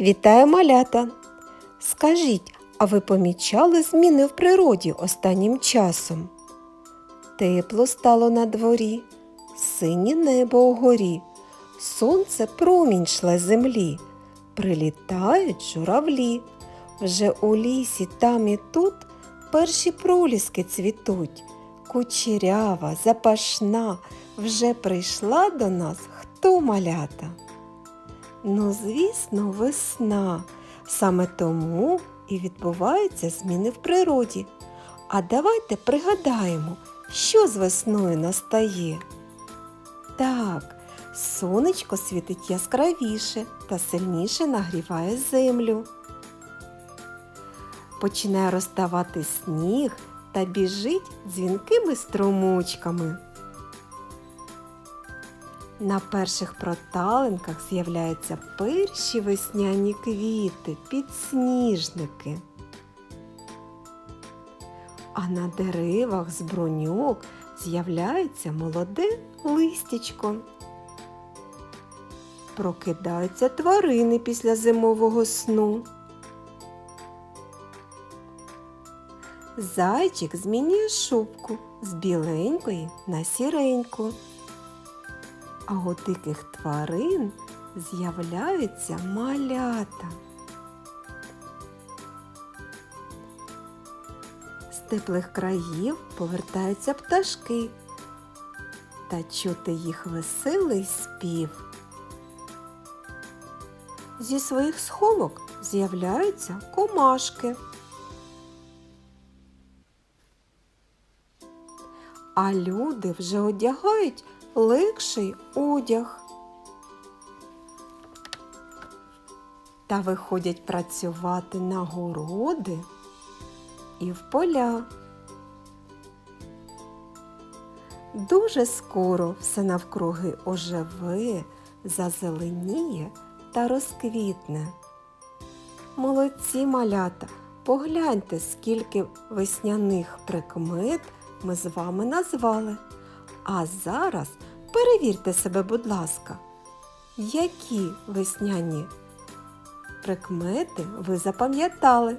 Вітаю малята! Скажіть, а ви помічали зміни в природі останнім часом? Тепло стало на дворі, синє небо угорі, сонце промінь шле землі, прилітають журавлі. Вже у лісі там і тут перші проліски цвітуть. Кучерява, запашна, вже прийшла до нас хто малята? Ну, звісно, весна. Саме тому і відбуваються зміни в природі. А давайте пригадаємо, що з весною настає. Так, сонечко світить яскравіше та сильніше нагріває землю. Починає розставати сніг та біжить дзвінкими струмочками. На перших проталинках з'являються перші весняні квіти, підсніжники. А на деревах з броньок з'являється молоде листячко. Прокидаються тварини після зимового сну. Зайчик змінює шубку з біленької на сіреньку. А у диких тварин з'являються малята. З теплих країв повертаються пташки та чути їх веселий спів. Зі своїх сховок з'являються комашки. А люди вже одягають легший одяг. Та виходять працювати на городи і в поля. Дуже скоро все навкруги оживе, зазеленіє та розквітне. Молодці малята, погляньте, скільки весняних прикмет ми з вами назвали. А зараз перевірте себе, будь ласка, які весняні прикмети ви запам'ятали.